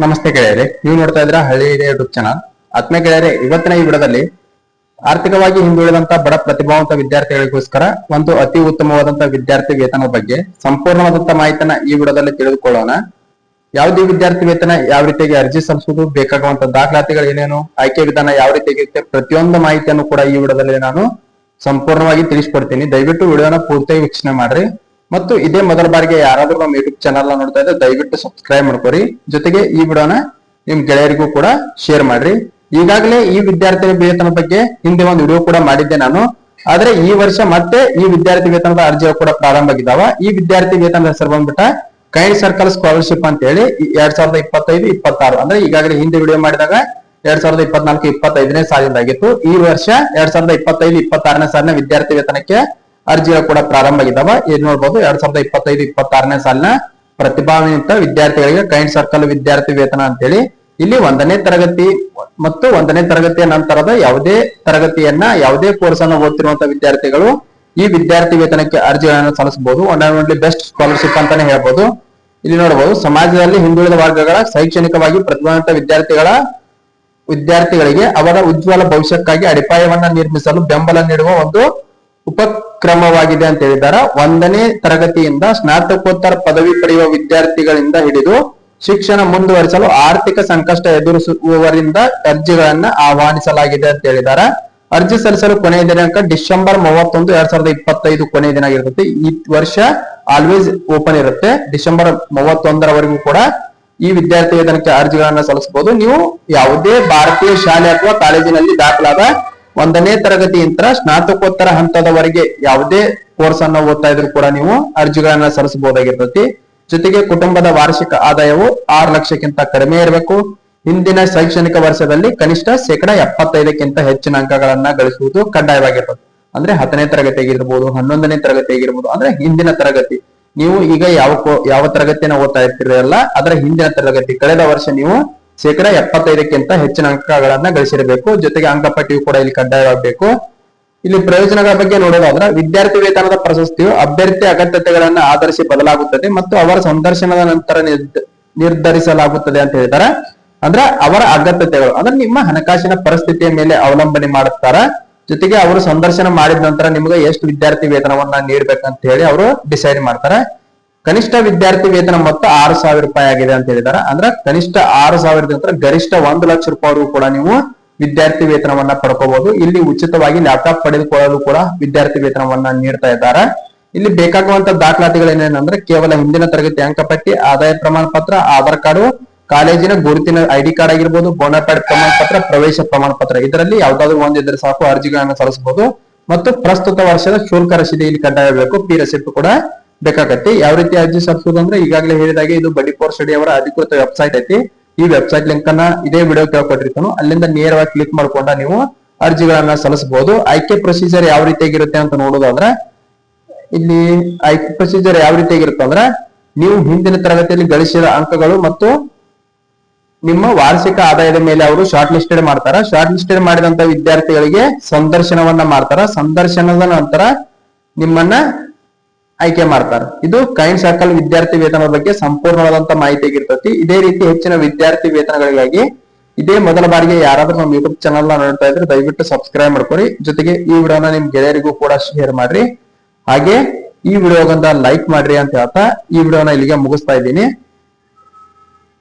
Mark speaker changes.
Speaker 1: ನಮಸ್ತೆ ಗೆಳೆಯರೆ, ನೀವು ನೋಡ್ತಾ ಇದ್ರ ಹಳ್ಳಿ ಯೂಟ್ಯೂಬ್ ಚಾನಲ್. ಆತ್ಮೀಯ ಗೆಳೆಯರೆ, ಇವತ್ತಿನ ಈ ವಿಡದಲ್ಲಿ ಆರ್ಥಿಕವಾಗಿ ಹಿಂದುಳಿದಂತ ಬಡ ಪ್ರತಿಭಾವಂತ ವಿದ್ಯಾರ್ಥಿಗಳಿಗೋಸ್ಕರ ಒಂದು ಅತಿ ಉತ್ತಮವಾದಂತ ವಿದ್ಯಾರ್ಥಿ ವೇತನ ಬಗ್ಗೆ ಸಂಪೂರ್ಣವಾದಂತ ಮಾಹಿತಿಯನ್ನ ಈ ವಿಡದಲ್ಲಿ ತಿಳಿದುಕೊಳ್ಳೋಣ. ಯಾವುದೇ ವಿದ್ಯಾರ್ಥಿ ವೇತನ ಯಾವ ರೀತಿಯಾಗಿ ಅರ್ಜಿ ಸಲ್ಲಿಸುವುದು, ಬೇಕಾಗುವಂತ ದಾಖಲಾತಿಗಳು ಏನೇನು, ಆಯ್ಕೆ ವಿಧಾನ ಯಾವ ರೀತಿಯಾಗಿರುತ್ತೆ ಪ್ರತಿಯೊಂದು ಮಾಹಿತಿಯನ್ನು ಕೂಡ ಈ ವಿಡದಲ್ಲಿ ನಾನು ಸಂಪೂರ್ಣವಾಗಿ ತಿಳಿಸ್ಕೊಡ್ತೀನಿ. ದಯವಿಟ್ಟು ವಿಡಿಯೋನ ಪೂರ್ತಿಯಾಗಿ ವೀಕ್ಷಣೆ ಮಾಡ್ರಿ. ಮತ್ತು ಇದೇ ಮೊದಲ ಬಾರಿಗೆ ಯಾರಾದ್ರೂ ನಮ್ಮ ಯೂಟ್ಯೂಬ್ ಚಾನಲ್ ನೋಡ್ತಾ ಇದ್ರೆ ದಯವಿಟ್ಟು ಸಬ್ಸ್ಕ್ರೈಬ್ ಮಾಡ್ಕೊರಿ. ಜೊತೆಗೆ ಈ ವಿಡಿಯೋನ ನಿಮ್ ಗೆಳೆಯರಿಗೂ ಕೂಡ ಶೇರ್ ಮಾಡ್ರಿ. ಈಗಾಗಲೇ ಈ ವಿದ್ಯಾರ್ಥಿ ವೇತನ ಬಗ್ಗೆ ಹಿಂದೆ ಒಂದು ವಿಡಿಯೋ ಕೂಡ ಮಾಡಿದ್ದೆ ನಾನು. ಆದ್ರೆ ಈ ವರ್ಷ ಮತ್ತೆ ಈ ವಿದ್ಯಾರ್ಥಿ ವೇತನದ ಅರ್ಜಿ ಕೂಡ ಪ್ರಾರಂಭ ಆಗಿದಾವ ಈ ವಿದ್ಯಾರ್ಥಿ ವೇತನದ ಹೆಸರು ಬಂದ್ಬಿಟ್ಟ ಕೈಂಡ್ ಸರ್ಕಲ್ ಸ್ಕಾಲರ್ಶಿಪ್ ಅಂತ ಹೇಳಿ ಎರಡ್ ಸಾವಿರದ ಇಪ್ಪತ್ತೈದು, ಇಪ್ಪತ್ತಾರು. ಅಂದ್ರೆ ಈಗಾಗಲೇ ಹಿಂದೆ ವಿಡಿಯೋ ಮಾಡಿದಾಗ ಎರಡ್ ಸಾವಿರದ ಇಪ್ಪತ್ನಾಲ್ಕು, ಇಪ್ಪತ್ತೈದನೇ ಸಾಲಿಂದ ಆಗಿತ್ತು. ಈ ವರ್ಷ ಎರಡ್ ಸಾವಿರದ ಇಪ್ಪತ್ತೈದು, ಇಪ್ಪತ್ತಾರನೇ ಸಾಲಿನ ವಿದ್ಯಾರ್ಥಿ ವೇತನಕ್ಕೆ ಅರ್ಜಿಗಳು ಕೂಡ ಪ್ರಾರಂಭ ಆಗಿದ್ದಾವ ಏನ್ ನೋಡ್ಬೋದು ಎರಡ್ ಸಾವಿರದ ಇಪ್ಪತ್ತೈದು, ಇಪ್ಪತ್ತಾರನೇ ಸಾಲಿನ ಪ್ರತಿಭಾನ್ವಿತ ವಿದ್ಯಾರ್ಥಿಗಳಿಗೆ ಕೈಂಡ್ ಸರ್ಕಲ್ ವಿದ್ಯಾರ್ಥಿ ವೇತನ ಅಂತೇಳಿ. ಇಲ್ಲಿ ಒಂದನೇ ತರಗತಿ ಮತ್ತು ಒಂದನೇ ತರಗತಿಯ ನಂತರದ ಯಾವುದೇ ತರಗತಿಯನ್ನ, ಯಾವುದೇ ಕೋರ್ಸ್ ಅನ್ನು ಓದ್ತಿರುವಂತಹ ವಿದ್ಯಾರ್ಥಿಗಳು ಈ ವಿದ್ಯಾರ್ಥಿ ವೇತನಕ್ಕೆ ಅರ್ಜಿಗಳನ್ನು ಸಲ್ಲಿಸಬಹುದು. One and only best scholarship ಅಂತಾನೆ ಹೇಳ್ಬೋದು. ಇಲ್ಲಿ ನೋಡಬಹುದು ಸಮಾಜದಲ್ಲಿ ಹಿಂದುಳಿದ ವರ್ಗಗಳ ಶೈಕ್ಷಣಿಕವಾಗಿ ಪ್ರತಿಭಾವಂತ ವಿದ್ಯಾರ್ಥಿಗಳ ವಿದ್ಯಾರ್ಥಿಗಳಿಗೆ ಅವರ ಉಜ್ವಲ ಭವಿಷ್ಯಕ್ಕಾಗಿ ಅಡಿಪಾಯವನ್ನ ನಿರ್ಮಿಸಲು ಬೆಂಬಲ ನೀಡುವ ಒಂದು ಉಪಕ್ರಮವಾಗಿದೆ ಅಂತ ಹೇಳಿದ್ದಾರೆ. ಒಂದನೇ ತರಗತಿಯಿಂದ ಸ್ನಾತಕೋತ್ತರ ಪದವಿ ಪಡೆಯುವ ವಿದ್ಯಾರ್ಥಿಗಳಿಂದ ಹಿಡಿದು ಶಿಕ್ಷಣ ಮುಂದುವರಿಸಲು ಆರ್ಥಿಕ ಸಂಕಷ್ಟ ಎದುರಿಸುವವರಿಂದ ಅರ್ಜಿಗಳನ್ನ ಆಹ್ವಾನಿಸಲಾಗಿದೆ ಅಂತ ಹೇಳಿದ್ದಾರೆ. ಅರ್ಜಿ ಸಲ್ಲಿಸಲು ಕೊನೆಯ ದಿನಾಂಕ ಡಿಸೆಂಬರ್ ಮೂವತ್ತೊಂದು, ಎರಡ್ ಸಾವಿರದ ಇಪ್ಪತ್ತೈದು ಕೊನೆಯ ದಿನ ಆಗಿರುತ್ತೆ. ಈ ವರ್ಷ ಆಲ್ವೇಸ್ ಓಪನ್ ಇರುತ್ತೆ. ಡಿಸೆಂಬರ್ ಮೂವತ್ತೊಂದರವರೆಗೂ ಕೂಡ ಈ ವಿದ್ಯಾರ್ಥಿ ವೇತನಕ್ಕೆ ಅರ್ಜಿಗಳನ್ನ ಸಲ್ಲಿಸಬಹುದು. ನೀವು ಯಾವುದೇ ಭಾರತೀಯ ಶಾಲೆ ಅಥವಾ ಕಾಲೇಜಿನಲ್ಲಿ ದಾಖಲಾದ ಒಂದನೇ ತರಗತಿಯಿಂದ ಸ್ನಾತಕೋತ್ತರ ಹಂತದವರೆಗೆ ಯಾವುದೇ ಕೋರ್ಸ್ ಅನ್ನ ಓದ್ತಾ ಇದ್ರು ಕೂಡ ನೀವು ಅರ್ಜಿಗಳನ್ನ ಸಲ್ಲಿಸಬಹುದಾಗಿರ್ತೈತಿ. ಜೊತೆಗೆ ಕುಟುಂಬದ ವಾರ್ಷಿಕ ಆದಾಯವು ಆರು ಲಕ್ಷಕ್ಕಿಂತ ಕಡಿಮೆ ಇರಬೇಕು. ಹಿಂದಿನ ಶೈಕ್ಷಣಿಕ ವರ್ಷದಲ್ಲಿ ಕನಿಷ್ಠ ಶೇಕಡಾ ಎಪ್ಪತ್ತೈದಕ್ಕಿಂತ ಹೆಚ್ಚಿನ ಅಂಕಗಳನ್ನ ಗಳಿಸುವುದು ಕಡ್ಡಾಯವಾಗಿರ್ತದೆ. ಅಂದ್ರೆ ಹತ್ತನೇ ತರಗತಿ ಆಗಿರ್ಬೋದು, ಹನ್ನೊಂದನೇ ತರಗತಿ ಆಗಿರ್ಬೋದು, ಅಂದ್ರೆ ಹಿಂದಿನ ತರಗತಿ. ನೀವು ಈಗ ಯಾವ ಯಾವ ತರಗತಿನ ಓದ್ತಾ ಇರ್ತೀರಲ್ಲ, ಅದರ ಹಿಂದಿನ ತರಗತಿ ಕಳೆದ ವರ್ಷ ನೀವು ಶೇಕಡ ಎಪ್ಪತ್ತೈದಕ್ಕಿಂತ ಹೆಚ್ಚಿನ ಅಂಕಗಳನ್ನ ಗಳಿಸಿರಬೇಕು. ಜೊತೆಗೆ ಅಂಕಪಟ್ಟಿಯು ಕೂಡ ಇಲ್ಲಿ ಕಡ್ಡಾಯವಾಗಬೇಕು. ಇಲ್ಲಿ ಪ್ರಯೋಜನಗಳ ಬಗ್ಗೆ ನೋಡೋದಾದ್ರೆ ವಿದ್ಯಾರ್ಥಿ ವೇತನದ ಪ್ರಶಸ್ತಿಯು ಅಭ್ಯರ್ಥಿ ಅಗತ್ಯತೆಗಳನ್ನ ಆಧರಿಸಿ ಬದಲಾಗುತ್ತದೆ ಮತ್ತು ಅವರ ಸಂದರ್ಶನದ ನಂತರ ನಿರ್ಧ- ನಿರ್ಧರಿಸಲಾಗುತ್ತದೆ ಅಂತ ಹೇಳಿದಾರೆ ಅಂದ್ರೆ ಅವರ ಅಗತ್ಯತೆಗಳು, ಅಂದ್ರೆ ನಿಮ್ಮ ಹಣಕಾಸಿನ ಪರಿಸ್ಥಿತಿಯ ಮೇಲೆ ಅವಲಂಬನೆ ಮಾಡುತ್ತಾರ. ಜೊತೆಗೆ ಅವರು ಸಂದರ್ಶನ ಮಾಡಿದ ನಂತರ ನಿಮಗೆ ಎಷ್ಟು ವಿದ್ಯಾರ್ಥಿ ವೇತನವನ್ನ ನೀಡ್ಬೇಕಂತ ಹೇಳಿ ಅವರು ಡಿಸೈಡ್ ಮಾಡ್ತಾರೆ. ಕನಿಷ್ಠ ವಿದ್ಯಾರ್ಥಿ ವೇತನ ಮೊತ್ತ ಆರು ಸಾವಿರ ರೂಪಾಯಿ ಆಗಿದೆ ಅಂತ ಹೇಳಿದಾರೆ. ಅಂದ್ರೆ ಕನಿಷ್ಠ ಆರು ಸಾವಿರದ ನಂತರ ಗರಿಷ್ಠ ಒಂದು ಲಕ್ಷ ರೂಪಾಯಿ ಕೂಡ ನೀವು ವಿದ್ಯಾರ್ಥಿ ವೇತನವನ್ನ ಪಡ್ಕೋಬಹುದು ಇಲ್ಲಿ ಉಚಿತವಾಗಿ ಲ್ಯಾಪ್ಟಾಪ್ ಪಡೆದುಕೊಳ್ಳಲು ಕೂಡ ವಿದ್ಯಾರ್ಥಿ ವೇತನವನ್ನ ನೀಡ್ತಾ ಇದ್ದಾರೆ. ಇಲ್ಲಿ ಬೇಕಾಗುವಂತ ದಾಖಲಾತಿಗಳು ಏನೇನಂದ್ರೆ ಕೇವಲ ಹಿಂದಿನ ತರಗತಿ ಅಂಕಪಟ್ಟಿ ಆದಾಯ ಪ್ರಮಾಣ ಪತ್ರ ಆಧಾರ್ ಕಾರ್ಡು, ಕಾಲೇಜಿನ ಗುರುತಿನ ಐಡಿ ಕಾರ್ಡ್ ಆಗಿರ್ಬೋದು ಬೋನಾಪ್ಯಾಡ್ ಪ್ರಮಾಣ ಪತ್ರ ಪ್ರವೇಶ ಪ್ರಮಾಣ ಪತ್ರ ಇದರಲ್ಲಿ ಯಾವ್ದಾದ್ರು ಒಂದಿದ್ರೆ ಸಾಕು, ಅರ್ಜಿಗಳನ್ನು ಸಲ್ಲಿಸಬಹುದು. ಮತ್ತು ಪ್ರಸ್ತುತ ವರ್ಷದ ಶುಲ್ಕ ರಸೀದಿ ಇಲ್ಲಿ ಕಡ್ಡಾಯಬೇಕು ಪಿ ರಸೀಪ್ ಕೂಡ ಬೇಕಾಗತ್ತೆ. ಯಾವ ರೀತಿ ಅರ್ಜಿ ಸಲ್ಲಿಸೋದು ಅಂದ್ರೆ ಈಗಾಗಲೇ ಹೇಳಿದಾಗೆ ಇದು ಬಡಿಪೋರ್ ಸ್ಟಡಿ ಅವರ ಅಧಿಕೃತ ವೆಬ್ಸೈಟ್ ಐತಿ. ಈ ವೆಬ್ಸೈಟ್ ಲಿಂಕ್ ಅನ್ನ ಇದೇ ವಿಡಿಯೋ ಕೇಳ್ಕೊಟ್ಟಿರ್ತಾನು ಅಲ್ಲಿಂದ ನೇರವಾಗಿ ಕ್ಲಿಕ್ ಮಾಡ್ಕೊಂಡ ನೀವು ಅರ್ಜಿಗಳನ್ನ ಸಲ್ಲಿಸಬಹುದು. ಆಯ್ಕೆ ಪ್ರೊಸೀಜರ್ ಯಾವ ರೀತಿಯಾಗಿರುತ್ತೆ ಅಂತ ನೋಡೋದಾದ್ರೆ, ಇಲ್ಲಿ ಆಯ್ಕೆ ಪ್ರೊಸೀಜರ್ ಯಾವ ರೀತಿಯಾಗಿರುತ್ತೆ ಅಂದ್ರೆ, ನೀವು ಹಿಂದಿನ ತರಗತಿಯಲ್ಲಿ ಗಳಿಸಿದ ಅಂಕಗಳು ಮತ್ತು ನಿಮ್ಮ ವಾರ್ಷಿಕ ಆದಾಯದ ಮೇಲೆ ಅವರು ಶಾರ್ಟ್ ಲಿಸ್ಟೆಡ್ ಮಾಡ್ತಾರ. ಶಾರ್ಟ್ ಲಿಸ್ಟೆಡ್ ಮಾಡಿದಂತ ವಿದ್ಯಾರ್ಥಿಗಳಿಗೆ ಸಂದರ್ಶನವನ್ನ ಮಾಡ್ತಾರ. ಸಂದರ್ಶನದ ನಂತರ ನಿಮ್ಮನ್ನ ಆಯ್ಕೆ ಮಾಡ್ತಾರೆ. ಇದು ಕೈಂಡ್ ಸರ್ಕಲ್ ವಿದ್ಯಾರ್ಥಿ ವೇತನದ ಬಗ್ಗೆ ಸಂಪೂರ್ಣವಾದಂತ ಮಾಹಿತಿ ಆಗಿರ್ತತಿ. ಇದೇ ರೀತಿ ಹೆಚ್ಚಿನ ವಿದ್ಯಾರ್ಥಿ ವೇತನಗಳಿಗಾಗಿ ಇದೇ ಮೊದಲ ಬಾರಿಗೆ ಯಾರಾದ್ರೂ ನಮ್ಮ ಯೂಟ್ಯೂಬ್ ಚಾನಲ್ ನೋಡ್ತಾ ಇದ್ರೆ ದಯವಿಟ್ಟು ಸಬ್ಸ್ಕ್ರೈಬ್ ಮಾಡ್ಕೊರಿ ಜೊತೆಗೆ ಈ ವಿಡಿಯೋನ ನಿಮ್ ಗೆಳೆಯರಿಗೂ ಕೂಡ ಶೇರ್ ಮಾಡ್ರಿ. ಹಾಗೆ ಈ ವಿಡಿಯೋಗಂತ ಲೈಕ್ ಮಾಡ್ರಿ ಅಂತ ಹೇಳ್ತಾ ಈ ವಿಡಿಯೋನ ಇಲ್ಲಿಗೆ ಮುಗಿಸ್ತಾ ಇದ್ದೀನಿ.